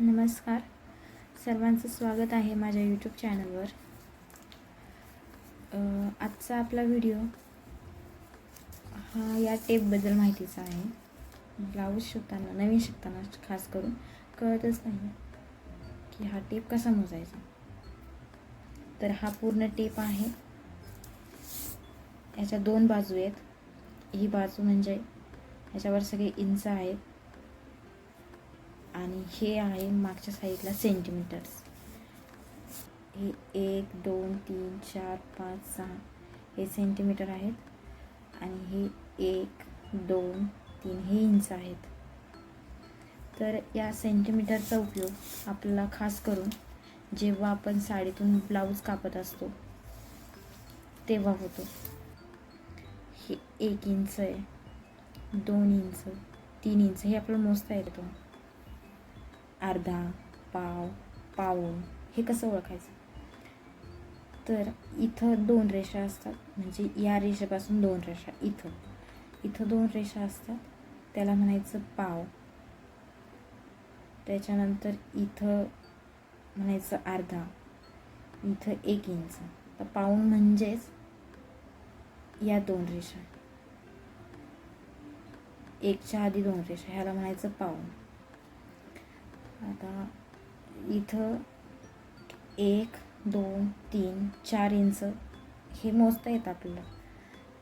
नमस्कार. सर्वांचं स्वागत आहे माझ्या यूट्यूब चॅनलवर आजचा आपला व्हिडिओ हा या टेपबद्दल माहितीचा आहे. ब्लाऊज शिवताना नवीन शिकताना खास करून कळतच नाही की हा टेप कसा मोजायचा. तर हा पूर्ण टेप आहे. याच्या दोन बाजू आहेत. ही बाजू म्हणजे याच्यावर सगळे इंच आहेत. आणि हे आहे मागच्या साईडला सेंटीमीटर्स. हे एक दोन तीन चार पाच सहा हे सेंटीमीटर आहेत. आणि हे एक दोन तीन हे इंच आहेत. तर या सेंटीमीटरचा उपयोग आपल्याला खास करून जेव्हा आपण साडीतून ब्लाऊज कापत असतो तेव्हा होतो. हे एक इंच आहे दोन इंच तीन इंच हे आपल्याला मोजता येतो. अर्धा पाव पाऊण हे कसं ओळखायचं? तर इथं दोन रेषा असतात. म्हणजे या रेषेपासून दोन रेषा. इथं. इथं दोन रेषा असतात. त्याला म्हणायचं पाव. त्याच्यानंतर इथं म्हणायचं अर्धा. इथं एक इंच. तर पाऊण म्हणजेच या दोन रेषा. एकच्या आधी दोन रेषा. ह्याला म्हणायचं पाऊण. आता इथं एक दोन तीन चार इंच हे मोजता येतं आपल्याला.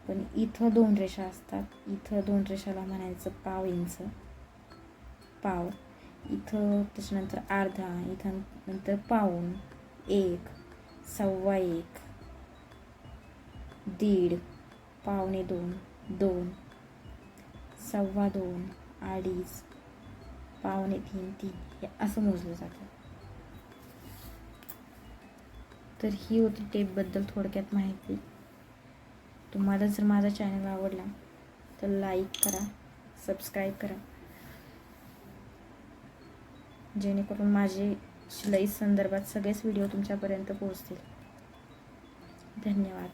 पण इथं दोन रेषा असतात. इथं दोन रेषाला म्हणायचं पाव इंच. पाव. इथं त्याच्यानंतर अर्धा इथं नंतर पाऊण एक सव्वा एक दीड पावणे दोन दोन सव्वा दोन अडीच पावणे तीन तीन असं मोजलं जातं. तर ही होती टेपबद्दल थोडक्यात माहिती. तुम्हाला जर माझा चॅनल आवडला तर लाईक करा सबस्क्राईब करा. जेणेकरून माझे शिलाई संदर्भात सगळेच व्हिडिओ तुमच्यापर्यंत पोहोचतील. धन्यवाद.